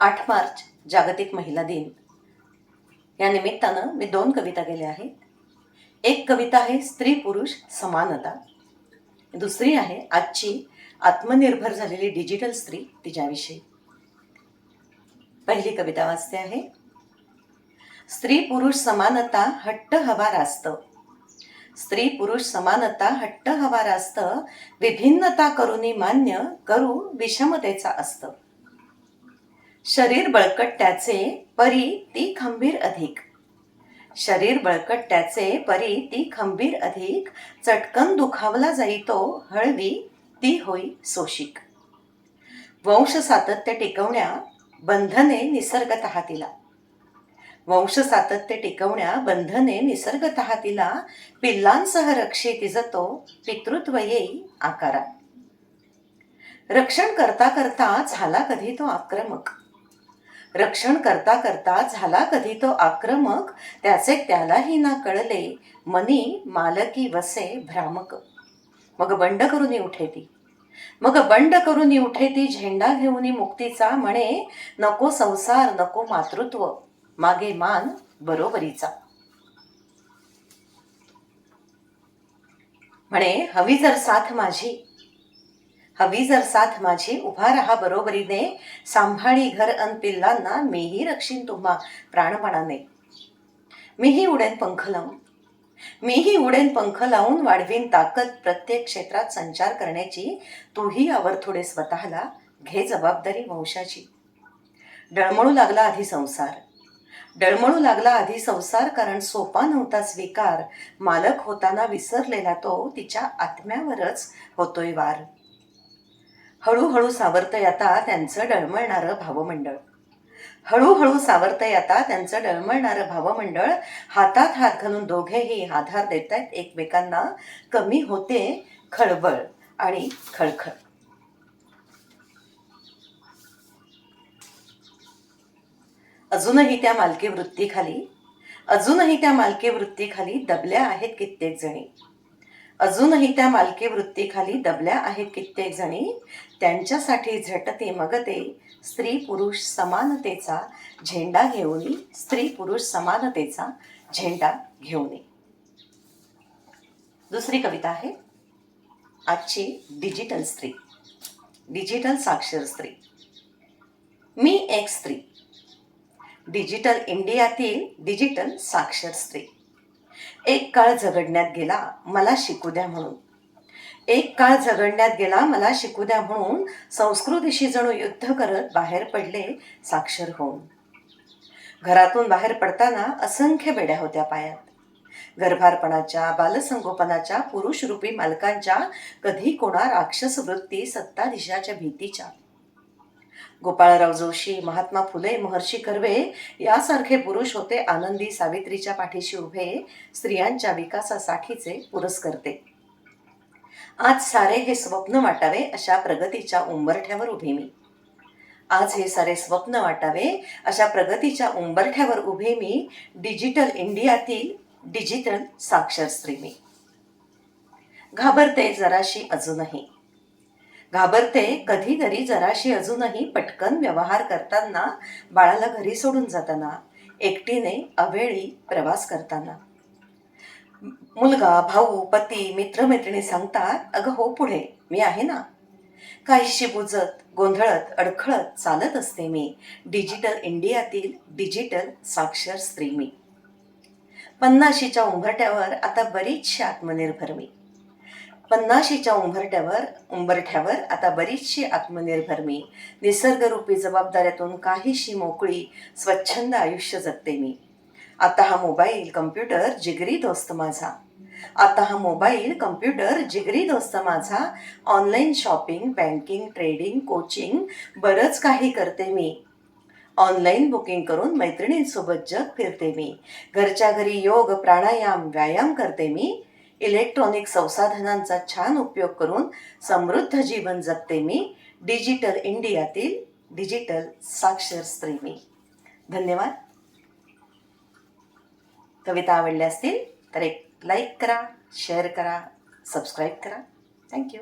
आठ मार्च जागतिक महिला दिन. या निमित्तानं मी दोन कविता केल्या आहेत. एक कविता आहे स्त्री पुरुष समानता. दुसरी आहे आजची आत्मनिर्भर झालेली डिजिटल स्त्री तिच्याविषयी. पहिली कविता वाचते आहे. स्त्री पुरुष समानता हट्ट हवा रास्त. स्त्री पुरुष समानता हट्ट हवा रास्त. विभिन्नता करुनी मान्य करू विषमतेचा असतं. शरीर बळकट त्याचे परी ती खंबीर अधिक. शरीर बळकट त्याचे परी ती खंबीर अधिक. चटकन दुखावला जाई तो हळवी ती होई सोशिक. वंश सातत्य टिकवण्या बंधने निसर्गत तिला वंश सातत्य टिकवण्या बंधने निसर्गत तिला पिल्लांसह रक्षे तिजतो पितृत्व येई आकारा रक्षण करता करता झाला कधी तो आक्रमक? रक्षण करता करता झाला कधी तो आक्रमक? त्याचे त्यालाही ना कळले. मनी मालकी वसे भ्रामक. मग बंड करून उठे ती मग बंड करून उठे ती झेंडा घेऊन मुक्तीचा म्हणे. नको संसार नको मातृत्व. मागे मान बरोबरीचा. म्हणे हवी जर साथ माझी. हवी जर साथ माझी उभा राहा बरोबरीने. सांभाळी घर अन पिल्लांना मीही रक्षीन तुम्हा प्राणपणाने. मीही उडेन पंख लावून. मीही उडेन पंख लावून वाढवीन ताकद प्रत्येक क्षेत्रात संचार करण्याची. तूही आवर थोडे स्वतःला घे जबाबदारी वंशाची. डळमळू लागला आधी संसार. डळमळू लागला आधी संसार कारण सोपा नव्हता स्वीकार. मालक होताना विसरलेला तो तिच्या आत्म्यावरच होतोय वार. हळूहळू सावरतं आता त्यांचं डळमळणारं भावमंडळ. हळूहळू सावरतं आता त्यांचं डळमळणारं भावमंडळ. हातात हात घालून दोघेही आधार देत आहेत एकमेकांना कमी होते खळबळ आणि खळखळ. अजूनही त्या मालकी वृत्तीखाली अजूनही त्या मालकी वृत्तीखाली दबल्या आहेत कित्येक जणी. अजूनही त्या मालकी वृत्तीखाली दबल्या आहेत कित्येक जणी. त्यांच्यासाठी झटते मगते स्त्री पुरुष समानतेचा झेंडा घेऊन स्त्री पुरुष समानतेचा झेंडा घेऊन. दुसरी कविता आहे आजची डिजिटल स्त्री. डिजिटल साक्षर स्त्री. मी एक स्त्री. डिजिटल इंडियातील डिजिटल साक्षर स्त्री. एक काळ झगडण्यात गेला मला शिकू द्या म्हणून. एक काळ झगडण्यात गेला मला शिकू द्या म्हणून संस्कृतीशी जणू युद्ध करत बाहेर पडले साक्षर होऊन. घरातून बाहेर पडताना असंख्य बेड्या होत्या पायात. गर्भारपणाच्या बालसंगोपनाच्या पुरुषरूपी मालकांच्या कधी कोणा राक्षस वृत्ती सत्ताधीशाच्या भीतीच्या. गोपाळराव जोशी महात्मा फुले महर्षी कर्वे यासारखे पुरुष होते. आनंदी सावित्रीच्या पाठीशी उभे स्त्रियांच्या विकासासाठीचे पुरस्कर्ते. आज सारे हे स्वप्न वाटावे अशा प्रगतीच्या उंबरठ्यावर उभी मी. आज हे सारे स्वप्न वाटावे अशा प्रगतीच्या उंबरठ्यावर उभे मी. डिजिटल इंडियातील डिजिटल साक्षर स्त्री मी. घाबरते जराशी अजूनही. घाबरते कधीतरी जराशी अजूनही पटकन व्यवहार करताना बाळाला घरी सोडून जाताना एकटीने अवेळी प्रवास करताना. मुलगा भाऊ पती मित्रमैत्रिणी सांगतात अगं हो पुढे मी आहे ना. काहीशी बुजत गोंधळत अडखळत चालत असते मी. डिजिटल इंडियातील डिजिटल साक्षर स्त्री मी. पन्नाशीच्या उंबरट्यावर आता बरीचशी आत्मनिर्भर मी. पन्नाशीच्या उंबरट्यावर उंबरठ्यावर आता बरीचशी आत्मनिर्भर मी. निसर्गरूपी जबाबदाऱ्यातून काहीशी मोकळी स्वच्छंद आयुष्य जगते मी. आता हा मोबाईल कम्प्युटर जिगरी दोस्त माझा. आता हा मोबाईल कम्प्युटर जिगरी दोस्त माझा. Online shopping banking trading coaching बरंच काही करते मी. ऑनलाईन बुकिंग करून मैत्रिणींसोबत जग फिरते मी. घरच्या घरी योग प्राणायाम व्यायाम करते मी. इलेक्ट्रॉनिक संसाधनांचा छान उपयोग करून समृद्ध जीवन जगते मी डिजिटल इंडियातील डिजिटल साक्षर स्त्री मी. धन्यवाद. कविता आवडल्या असतील तर एक लाईक करा शेअर करा सबस्क्राईब करा. थँक्यू